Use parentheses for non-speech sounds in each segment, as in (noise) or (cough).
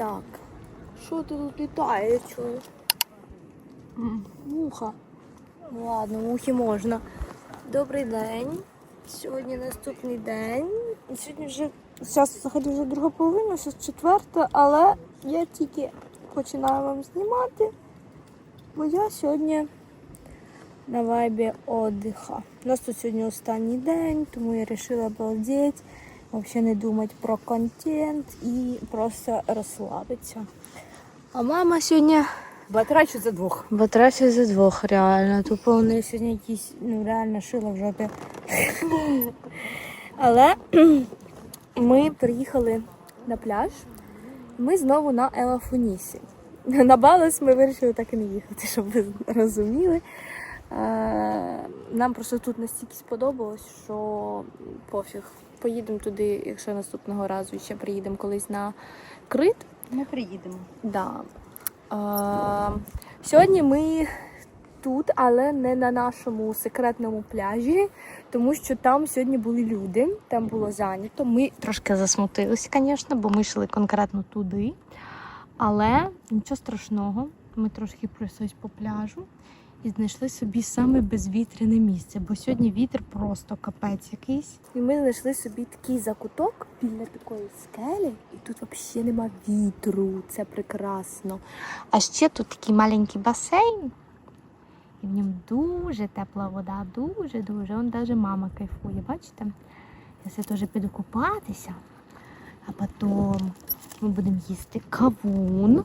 Так. Що ти тут літає, я чую? Муха. Ну ладно, мухи можна. Добрий день. Сьогодні наступний день. І Сьогодні вже зараз взагалі вже друга половина, зараз четверта, але я тільки починаю вам знімати, бо я сьогодні на вайбі отдиха. У нас тут сьогодні останній день, тому я вирішила обалдеть, взагалі не думати про контент і просто розслабитися. А мама сьогодні Батрачу за двох. Батрачі за двох, реально. Тупо у неї сьогодні якісь, ну реально шила в жопі. Але ми приїхали на пляж. Ми знову на Елафонісі. На Балес ми вирішили так і не їхати, щоб ви розуміли. Е, Нам просто тут настільки сподобалось, що пофіг. Поїдемо туди, якщо наступного разу ще приїдемо колись на Крит. Ми приїдемо. Да. А, сьогодні ми тут, але не на нашому секретному пляжі, тому що там сьогодні були люди, там було зайнято. Ми трошки засмутилися, звісно, бо ми йшли конкретно туди. Але нічого страшного, ми трошки пройшлись по пляжу і знайшли собі саме безвітряне місце, бо сьогодні вітер просто капець якийсь. І ми знайшли собі такий закуток біля такої скелі, і тут взагалі нема вітру. Це прекрасно. А ще тут такий маленький басейн. І в ньому дуже тепла вода, дуже-дуже. Он навіть мама кайфує, бачите? Я це теж піду купатися. А потім ми будемо їсти кавун.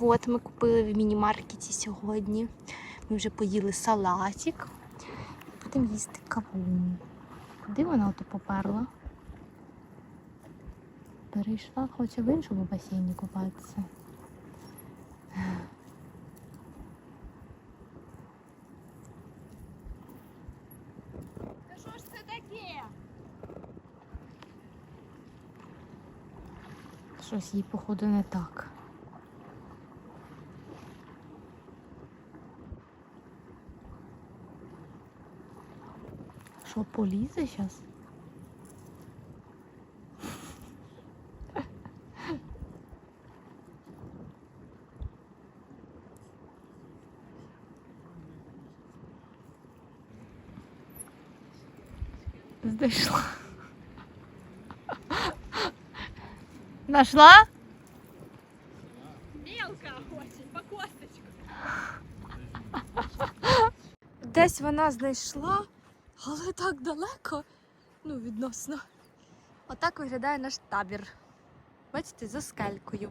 От ми купили в міні-маркеті сьогодні. Ми вже поїли салатик. Будемо їсти кавун. Куди вона ото поперла? Перейшла, хоче в іншому басейні купатися. Та що ж це таке? Щось їй, походу, не так. Що, полізе зараз? Знайшла. Нашла? Мелка очень, по косточку. Десь вона знайшла, але так далеко. Ну, відносно. Отак виглядає наш табір. Бачите, за скелькою.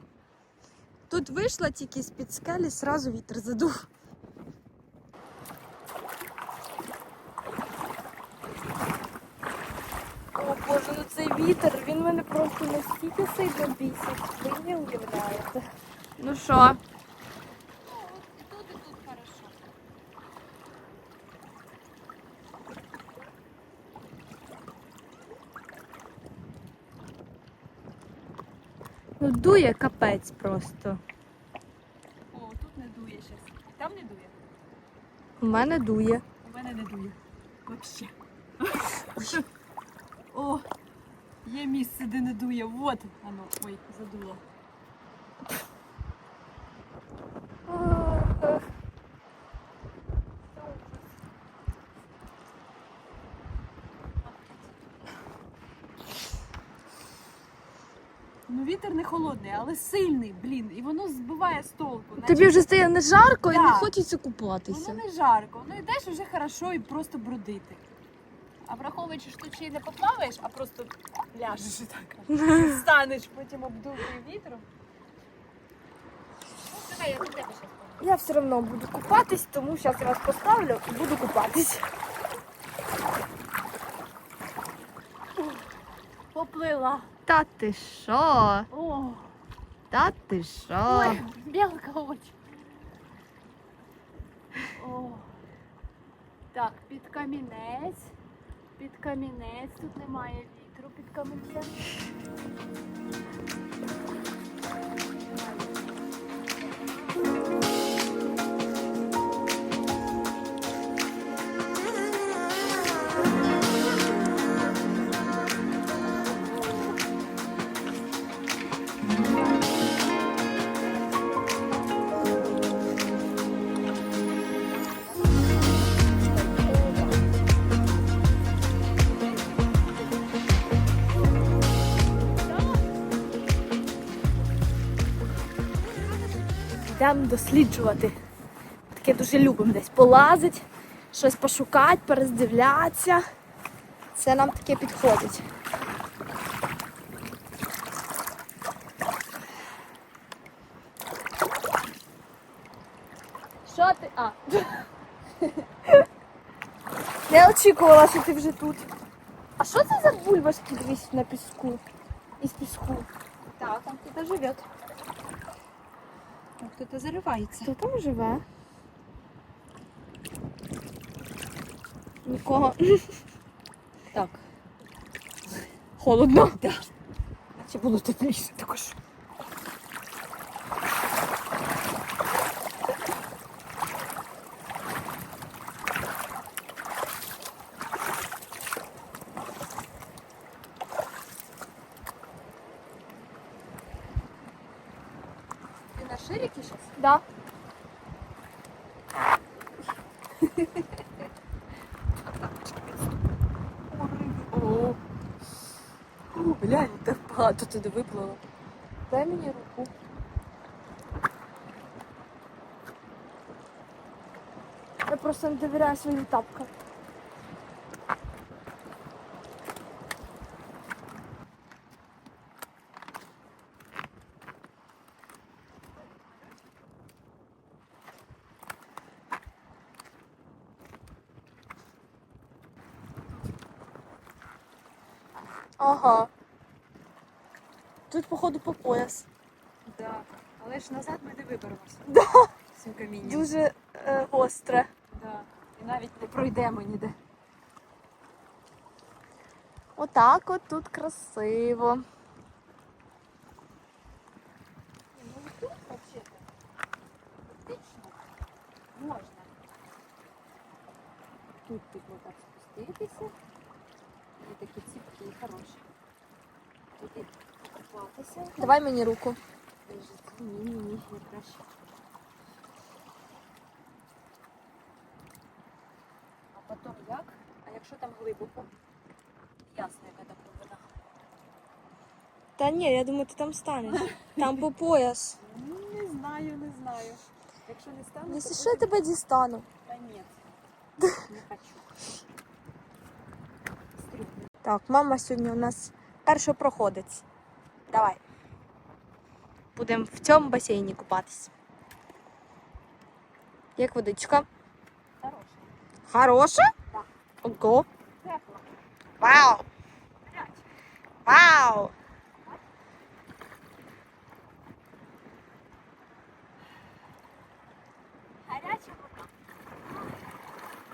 Тут вийшла тільки з-під скелі, зразу вітер задув. О боже, ну цей вітер, він мене просто настільки сильно бісить, ви не уявляєте. Ну що? І тут, і тут хорошо. Ну дує капець просто. О, тут не дує щось. І там не дує. У мене дує. У мене не дує. Вообще. (laughs) О, є місце, де не дує. Вот воно. Ой, задуло. Ну вітер не холодний, але сильний, блін, і воно збиває з толку. наче Тобі вже стає не жарко і не Так. хочеться купатися. Воно не жарко, ну йдеш вже хорошо і просто бродити. А враховуючи, що ти ще й не поплаваєш, а просто ляжеш і так. (laughs) Станеш потім обдувою вітром. Ну, давай, я до тебе щас. Я все одно буду купатись, тому зараз я вас поставлю і буду купатись. Поплила. Та ти що? О, Та ти що? ой, мелко очень. О. Так, під камінець. Під камінець. Тут немає вітру під камінцем. Досліджувати. Таке дуже любимо десь полазити, щось пошукати, перездивлятися. Це нам таке підходить. Що ти? А. (laughs) Не очікувала, що ти вже тут. А що це за бульбашки дивись на піску? Із піску. Так, там кто-то живет. Там кто-то заривається. Хто там живе? Нікого. Так. Холодно. Да. Чи було тепліше також? Ты на ширике сейчас? Да. О, глянь, так багато туди виплило. Дай мені руку. Я просто не довіряю своїм тапкам. Ага. Тут, походу, по пояс. Да. Але ж назад ми не виберемося. Да. З цим камінням. Дуже е, гостре. Да. І пройдемо ніде. Отак от тут красиво. Ну тут можна. Тут так спуститися. І такі ціпки хороші. Туди покупатися. Давай мені руку. Ні, ні, ні, не краще. А потім як? А якщо там глибоко? Ясно, яка там глибина. Та ні, я думаю, ти там станеш. Там по пояс. Ну, Не знаю, не знаю. Якщо не стану, Якщо що, я тебе дістану. Та ні. Не хочу. Так, мама сьогодні у нас першопроходець. Давай. Будемо в цьому басейні купатись. Як водичка? Хороше. Хороша? Так. Ого. Тепло. Вау! Вау! Гаряча вода.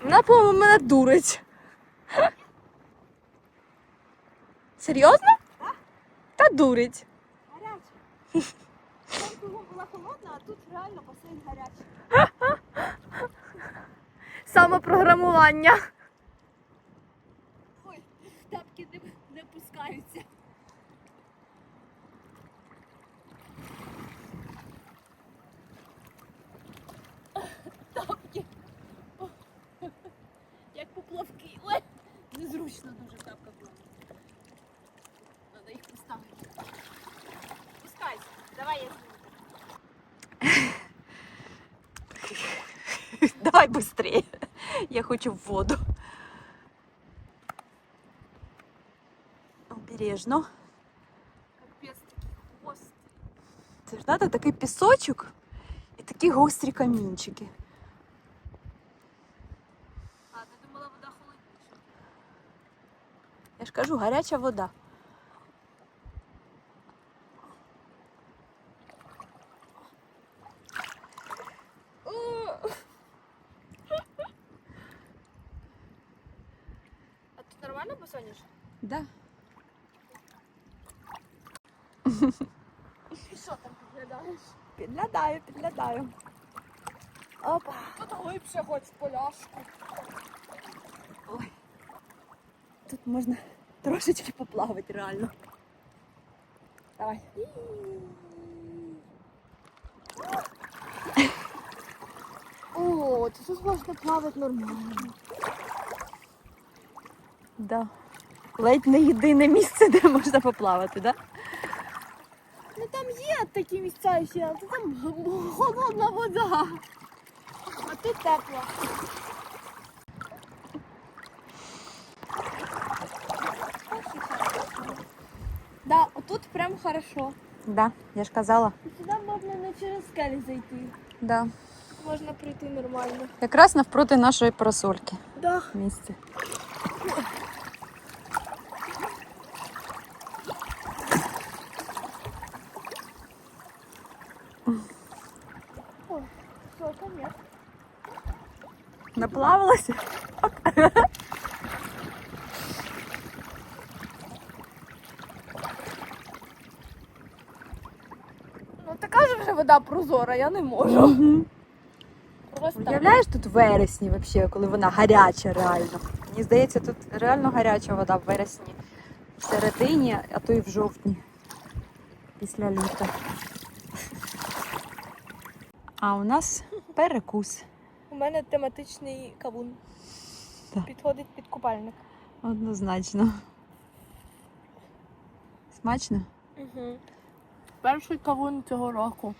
Вона, по-моєму, мене дурить. Серйозно? Так. Та дурить. Гаряча. Там кругом була холодна, а тут реально басейн гарячий. Самопрограмування. Ой, тапки не, не пускаються. незручно дуже в тапках було. Треба їх поставити. Пускайся. Давай я зніму. (laughs) Давай быстрее. Я хочу в воду. Обережно. Капець такий хвост. Це ж надо такий пісочок і такі гострі камінчики. Ж кажу, гаряча вода. А тут нормально посонеш? Да. І що там підглядаєш? Підглядаю, підглядаю. Опа. Тут глибше хоч поляшку. Ой. Тут можна трошечки поплавати реально. Давай. О, то тут можна плавати нормально. Да. Ледь не єдине місце, де можна поплавати, да? Ну там є такі місця ще, але там холодна вода. А тут тепла. Да, отут прям хорошо. Да, я ж казала. Сюди можна не через скелі зайти. Да. Можна прийти нормально. Якраз навпроти нашої парасольки Да. місце. О, там є? Наплавалася? (laughs) Ну така ж вже вода прозора, я не можу. Просто Уявляєш тут в вересні, вообще, коли вона гаряча реально. Мені здається, тут реально гаряча вода в вересні. В середині, а то і в жовтні. Після літа. А у нас перекус. у мене тематичний кавун. Так. Підходить під купальник. Однозначно. Смачно? Угу. Перший кавун цього року.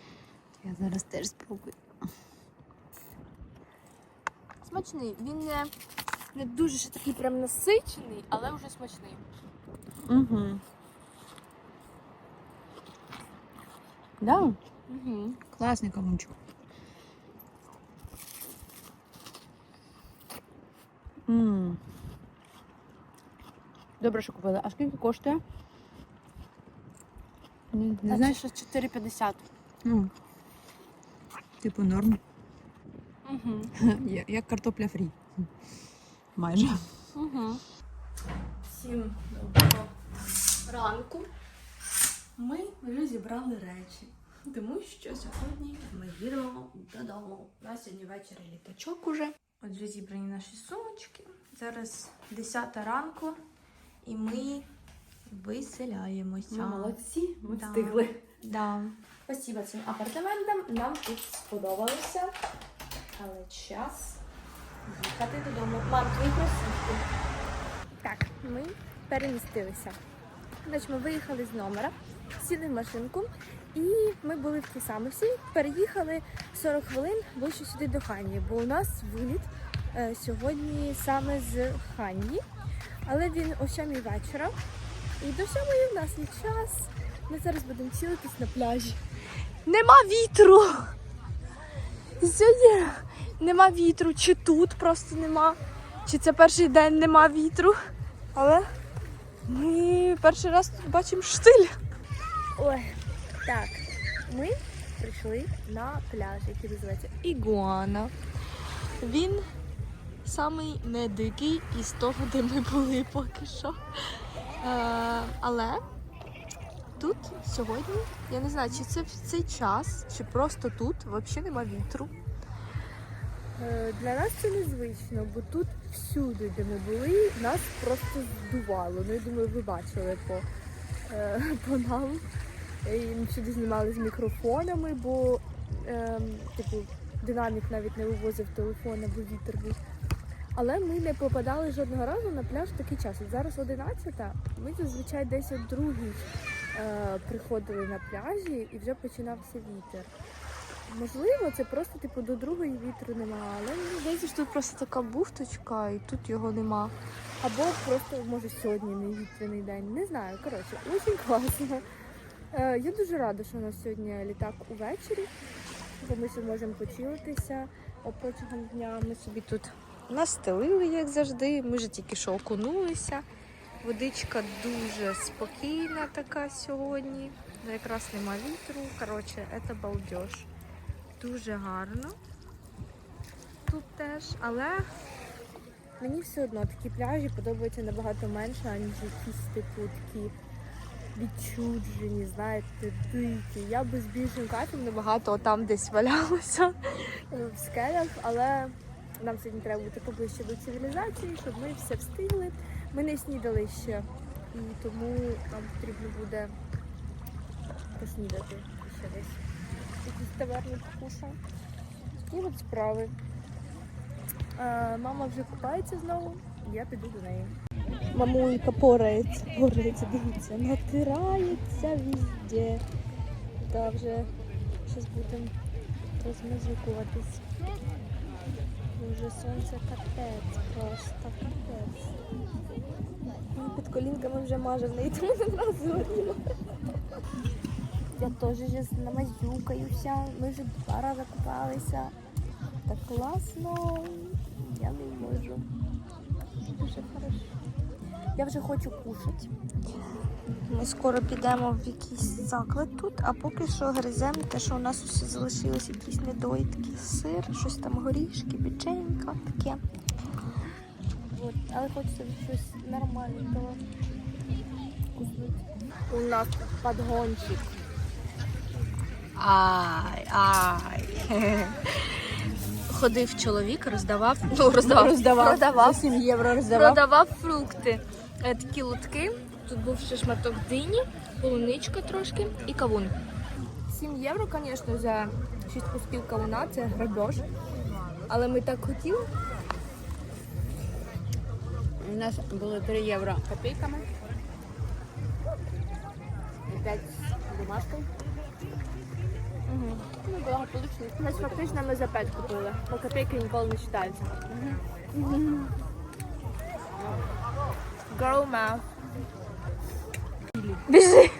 Я зараз теж спробую. Смачний. Він не, не дуже ще такий прям насичений, але вже смачний. Угу. Да, Угу. класний кавунчик. Мм. Добре, що купили. А скільки коштує? Не, знаєш? що 4,50. Ну, типу норм. Угу. (laughs) Як картопля фрі. Майже. Угу. Всім доброго ранку. Ми вже зібрали речі, тому що сьогодні ми їдемо додому. У нас сьогодні ввечері літачок уже. Отже, зібрані наші сумочки. Зараз 10 ранку і ми виселяємося. Молодці, ми Да. встигли. Да. Спасибо цим апартаментам. Нам тут сподобалося. Але час їхати додому. Мам, твої кросівки. Так, ми перемістилися. Значить, ми виїхали з номера, сіли в машинку, і ми були в Кісамусі. Переїхали 40 хвилин ближче сюди до Хані, бо у нас виліт е, сьогодні саме з Хані. Але він о 7 вечора. І до 7 в нас є час. Ми зараз будемо цілитись на пляжі. Нема вітру! Сьогодні нема вітру. Чи тут просто нема, чи це перший день нема вітру. Але ми перший раз тут бачимо штиль. Ой, так. Ми прийшли на пляж, який називається Ігуана. Він самий недикий із того, де ми були поки що. Е, але тут сьогодні, я не знаю, чи це в цей час, чи просто тут взагалі нема вітру. Е, Для нас це незвично, бо тут всюди, де ми були, нас просто здувало. Ну, я думаю, ви бачили по, е, (laughs) по нам. Ми всюди знімали з мікрофонами, бо ем, типу, динамік навіть не вивозив телефон, бо вітер був. Але ми не попадали жодного разу на пляж в такий час. От зараз 11, ми зазвичай десь о другій е, приходили на пляжі і вже починався вітер. Можливо, це просто типу до другої вітру нема, але мені здається, що тут просто така бухточка і тут його нема. Або просто може сьогодні не вітряний день. Не знаю. Коротше, дуже класно. Е, я дуже рада, що у нас сьогодні літак увечері, бо ми ще можемо почилитися протягом дня. Ми собі тут настелили, як завжди. Ми вже тільки що окунулися. Водичка дуже спокійна така сьогодні. Ну, Якраз нема вітру. Коротше, це балдеж. Дуже гарно. Тут теж, але мені все одно такі пляжі подобаються набагато менше, аніж якісь типу такі відчуджені, знаєте, дикі. Я би з більшим кайфом набагато там десь валялася (laughs) в скелях, але нам сьогодні треба бути поближче до цивілізації, щоб ми все встигли. Ми не снідали ще, і тому нам потрібно буде поснідати ще десь. Якісь таверні покушаємо. Такі от справи. Е, мама вже купається знову, і я піду до неї. Мамулька порається, порається, дивіться, натирається везде. Да, вже зараз будемо розмазюкуватись. Вже сонце капець, просто капець. Ну, Під колінками вже маже в неї, тому не одразу. Я теж зараз намазюкаюся, ми вже два рази купалися. Так класно, я не можу. Дуже хорошо. Я вже хочу кушати. Ми скоро підемо в якийсь заклад тут, а поки що гриземо те, що у нас усі залишилось якісь недоїдки, сир, щось там горішки, печенька, таке. От, але хочеться щось нормального. У нас подгончик. Ай, ай. (laughs) Ходив чоловік, роздавав, ну роздавав, Роздавав. продавав, 7 євро роздавав. продавав фрукти. Е, Такі лотки. Тут був ще шматок дині, полуничка трошки і кавун. 7 євро, звісно, за 6 кусків кавуна, це грабеж. Але ми так хотіли. У нас було 3 євро копійками. І 5 з бумажкою. Угу. Ну, благополучно. У нас фактично ми за 5 купили, бо копійки ніколи не вважаються. Girl math. Біжи.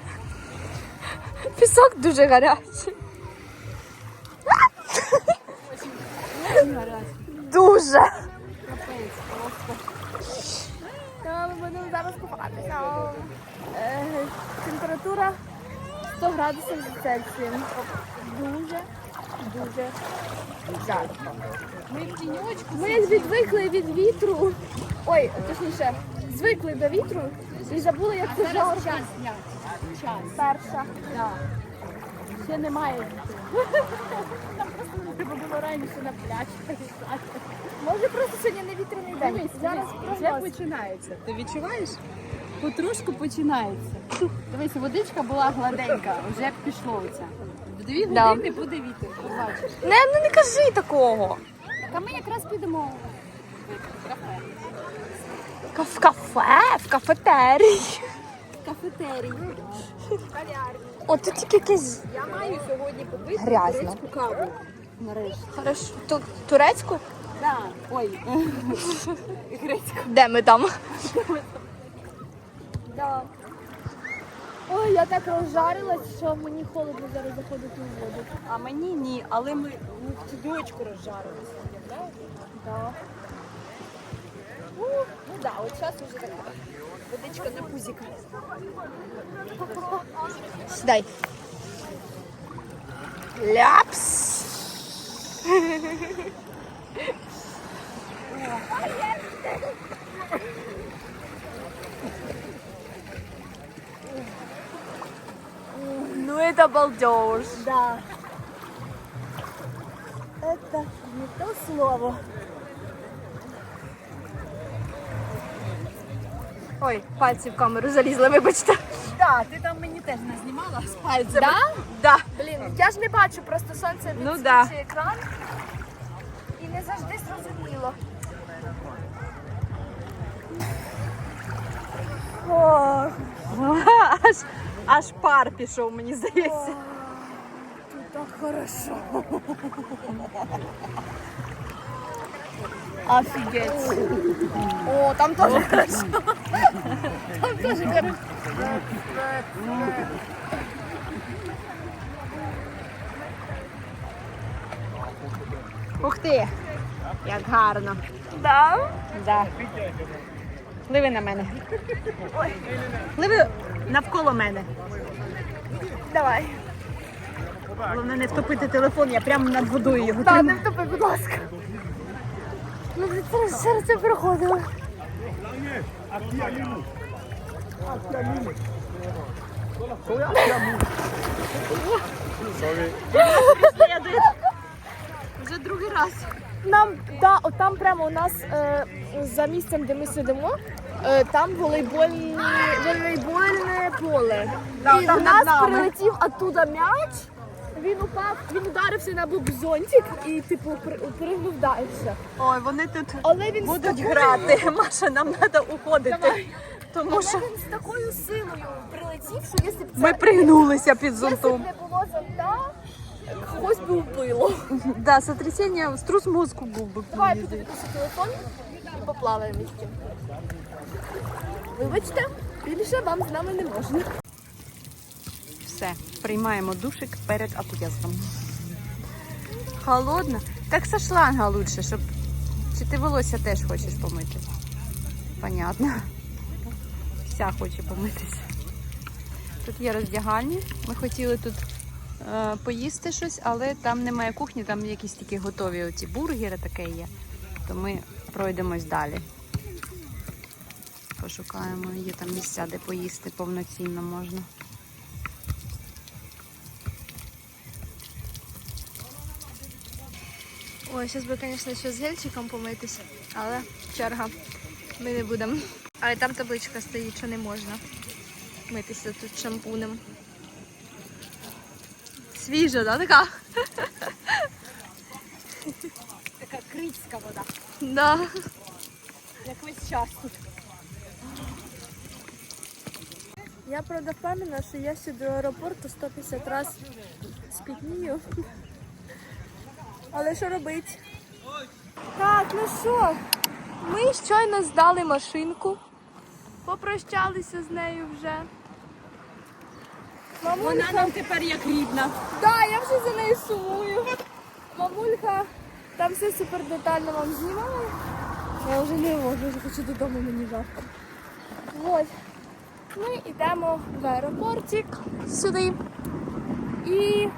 Пісок дуже гарячий. Дуже. Ми будемо зараз купатися. Е, Температура 100 градусів за Цельсієм. Дуже, дуже жарко. Ми в тіньочку. Ми відвикли від вітру. Ой, точніше, звикли до вітру і забули, як це Зараз час. Час. Перша. Да. Ще немає. Нам просто не треба було раніше на пляж приїжджати. Може просто сьогодні не вітряний день. Дивись, Зараз дивись, вже починається. Ти відчуваєш? Потрошку починається. Дивись, водичка була гладенька, вже як пішло це. В дві Да. години буде вітер, побачиш. Не, ну не кажи такого. Так, а ми якраз підемо в кафе. В кафе, в кафетерії. Кафетерій. О, тут тільки якесь Я маю сьогодні побити Грязно. грецьку каву. Нарешті. хорошо. Тут турецьку? Да. Ой. (laughs) Грецьку. Де ми там? Да. Ой, я так розжарилась, що мені холодно зараз заходити у воду. А мені ні, але ми в тідочку розжарилися. уявляєш? Да. Ну да, от зараз вже така водичка на пузіка. Сідай. Ляпс. Ну это балдеж. Да. Это не то слово. Ой, пальці в камеру залізли, вибачте. Да, ти там мені теж не знімала з пальцями. Да? Да. Блін, я ж не бачу, просто сонце Ну відсвічує да. екран. І не завжди зрозуміло. Ох, (laughs) Аж, аж пар пішов, мені здається. тут так хорошо. Офигеть. О, там тоже хорошо. Там тоже хорошо. Ух ти! Як гарно. Да? Да. Пливи на мене. Пливи навколо мене. Давай. Головне не втопити телефон, я прямо над водою його Та, тримаю. не втопи, будь ласка. Ну, вже це- через це проходили. Вже другий раз. Нам, да, от там прямо у нас е, за місцем, де ми сидимо, е, там волейбольні, волейбольне поле. Да, і там в над нас нами. прилетів оттуда м'яч, він упав, він ударився на бубзонтик і типу при- пригнув далі. Ой, вони тут Але він будуть спокійно- грати. (laughs) Маша, нам треба уходити. Давай. Тому що він з такою силою прилетів, що якщо б це ми пригнулися під якщо б зонтом. не було зонта, когось би вбило. Да, сотрясіння, струс мозку був би. Давай підпишу телефон і поплаваємо місті. Вибачте, більше вам з нами не можна. Все, приймаємо душик перед отъездом. Холодно? Так со шланга лучше, щоб. Чи ти волосся теж хочеш помити? Понятно. Вся хоче помитися. Тут є роздягальні. Ми хотіли тут е, поїсти щось, але там немає кухні, там якісь такі готові оці бургери таке є. То ми пройдемось далі. Пошукаємо, є там місця, де поїсти повноцінно можна. Ой, зараз би, звісно, ще з гельчиком помитися, але черга. Ми не будемо. Але там табличка стоїть, що не можна митися тут шампунем. Свіжа, да, така? Така критська вода. Да. Як весь час тут. Я правда впевнена, що я ще до аеропорту 150 разів спітнію. Але що робити? Так, ну що? Ми щойно здали машинку. Попрощалися з нею вже. Вона нам тепер як рідна. да, я вже за нею сумую. Мамулька, там все супер детально вам знімала. Я вже не можу, вже хочу додому, мені жарко. Ось. Ми йдемо в аеропортик сюди і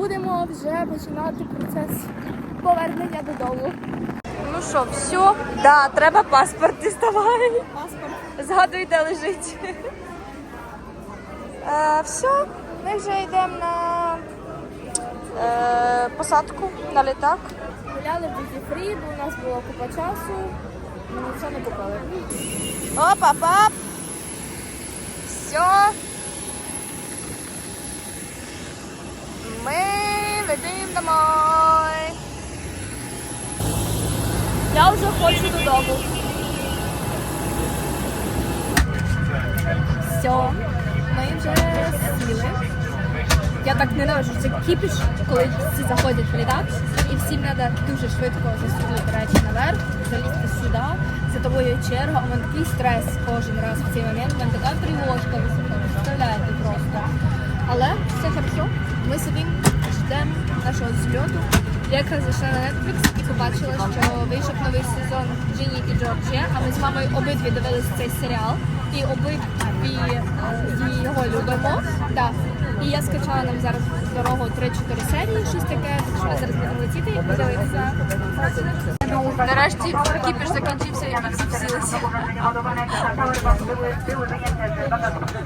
будемо вже починати процес повернення додому. Ну що, все? Да, треба паспорт діставай. Паспорт. Згадуй, де лежить. Е, все, ми вже йдемо на е, посадку на літак. Гуляли в Duty бо у нас була купа часу. Нічого не купили. Опа, пап! Все. Ми летимо домой. Я вже хочу додому. Все, ми вже сіли. Я так ненавиджу це кіпіш, коли всі заходять в літак, і всім треба дуже швидко засунути речі наверх, залізти сюди. За тобою черга, у мене такий стрес кожен раз в цей момент. У мене така тривожка, ви представляєте просто. Але все хорошо. Ми сидимо, ждемо нашого зльоту. Я якраз зайшла на Netflix і побачила, що вийшов новий сезон Джині і Джорджія, а ми з мамою обидві дивилися цей серіал і обидві е, його любимо. Да. І я скачала нам зараз дорогу 3-4 серії, щось таке, так що ми зараз будемо летіти і подивитися. Нарешті кіпіш закінчився і ми всі всілися.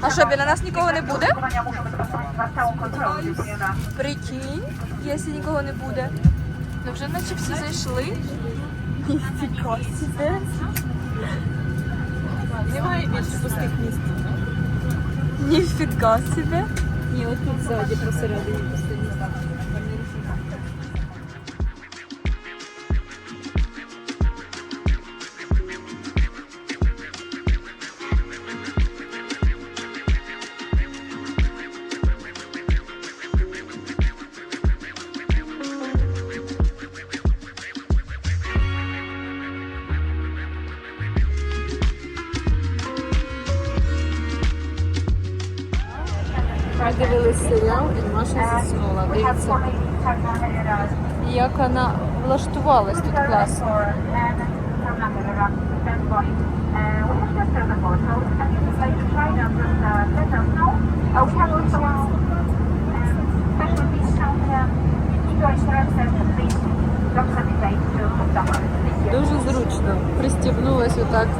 А що, біля нас нікого не буде? Прикинь, якщо нікого не буде. Ну вже наче всі зайшли. Немає більше пустих місць. Ніфіга себе. Ні, от тут ззаді посередині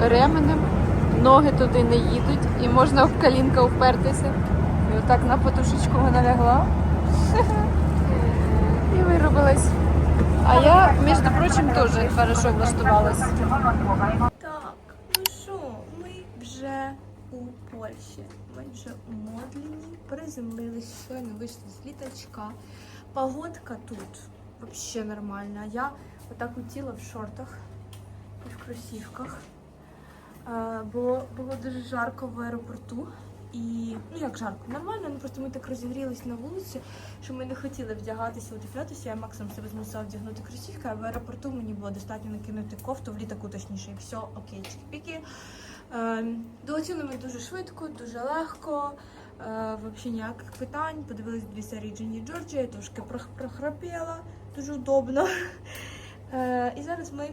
ременем, ноги туди не їдуть і можна в колінка впертися. І отак на подушечку вона лягла. І виробилась. А я, між прочим, теж хорошо влаштувалась. Так, ну що, ми вже у Польщі. Ми вже у Модліні приземлились, щойно вийшли з літачка. Погодка тут взагалі нормальна. Я отак утіла в шортах і в кросівках. Е, Бо було дуже жарко в аеропорту. І ну як жарко, нормально, ну просто ми так розігрілись на вулиці, що ми не хотіли вдягатися, одягнутися. Я максимум себе змусила вдягнути кросівки, а в аеропорту мені було достатньо накинути кофту в літаку, точніше, і все окей, чики-піки. Е, долетіли ми дуже швидко, дуже легко. Е, взагалі ніяких питань. Подивились дві серії Джині Джорджі, я трошки прох- прохрапіла, дуже удобно. (laughs) Е, і зараз ми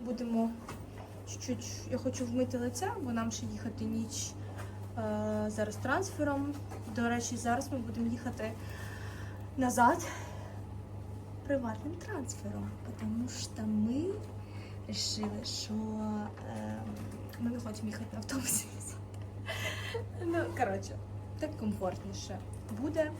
будемо чуть-чуть. Я хочу вмити лице, бо нам ще їхати ніч е, зараз трансфером. До речі, зараз ми будемо їхати назад приватним трансфером, тому що ми вирішили, що е, ми не хочемо їхати на автобусі. Ну, коротше, так комфортніше буде.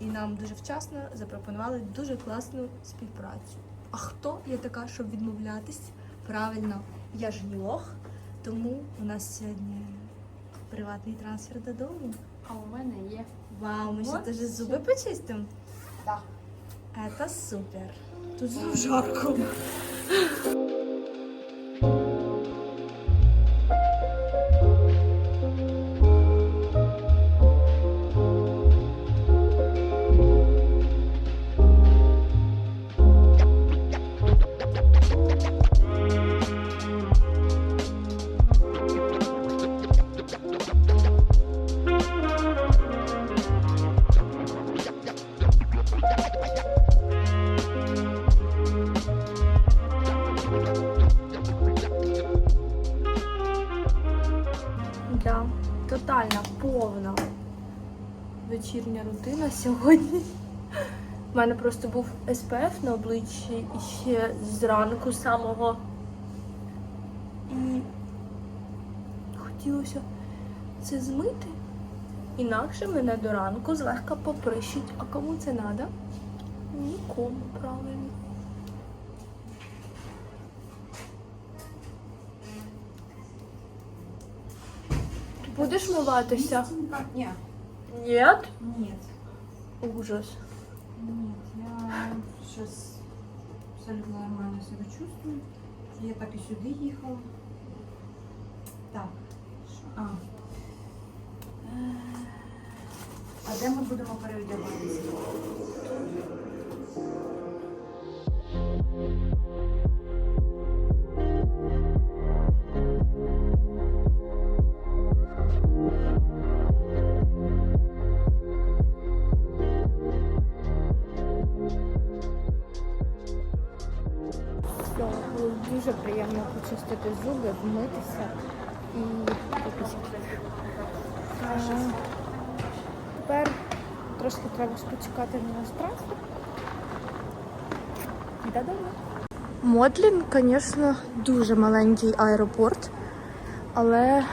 І нам дуже вчасно запропонували дуже класну співпрацю. А хто я така, щоб відмовлятись? Правильно, я ж не лох, тому у нас сьогодні приватний трансфер додому. А у мене є. Вау, ми ще Вот даже зуби почистимо. Да. Это супер. Тут жарко. Просто був СПФ на обличчі ще зранку самого. І хотілося це змити. Інакше мене до ранку злегка поприщить. А кому це треба? Нікому правильно. Будеш миватися? Нет. Нет? Нет. Ужас. Нет, я сейчас абсолютно нормально себе чувствую. Я так і сюди їхала. Так. А. А де ми будемо переодягатися? Дуже приємно почистити зуби, вмитися і пописати. Тепер трошки треба ж почекати на наш транспорт. І додому. Модлін, звісно, дуже маленький аеропорт, але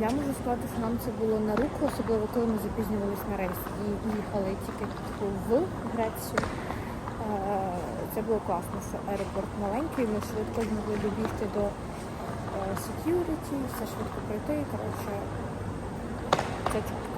я можу сказати, що нам це було на руку, особливо коли ми запізнювалися на рейс і їхали тільки в Грецію. Це було класно, що аеропорт маленький, ми швидко змогли добігти до е, security, все швидко пройти. Коротше, це.